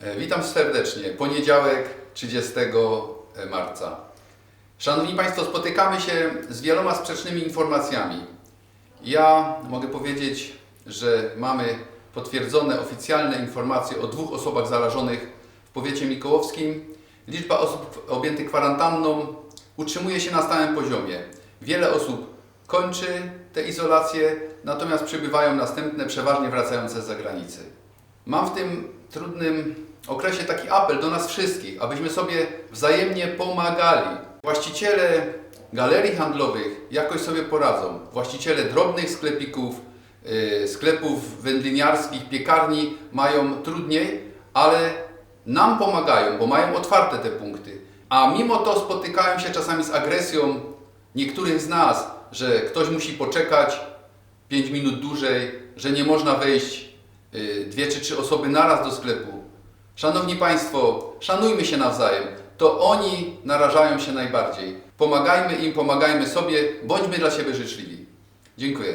E, Witam serdecznie. Poniedziałek 30 marca. Szanowni Państwo, spotykamy się z wieloma sprzecznymi informacjami. Ja mogę powiedzieć, że mamy potwierdzone oficjalne informacje o dwóch osobach zarażonych w powiecie mikołowskim. Liczba osób objętych kwarantanną utrzymuje się na stałym poziomie. Wiele osób kończy tę izolację, natomiast przybywają następne, przeważnie wracające z zagranicy. Mam w tym trudnym okresie taki apel do nas wszystkich, abyśmy sobie wzajemnie pomagali. Właściciele galerii handlowych jakoś sobie poradzą. Właściciele drobnych sklepików, yy, sklepów wędliniarskich, piekarni mają trudniej, ale nam pomagają, bo mają otwarte te punkty. A mimo to spotykają się czasami z agresją niektórych z nas, że ktoś musi poczekać 5 minut dłużej, że nie można wejść y, dwie czy trzy osoby naraz do sklepu. Szanowni Państwo, szanujmy się nawzajem. To oni narażają się najbardziej. Pomagajmy im, pomagajmy sobie, bądźmy dla siebie życzliwi. Dziękuję.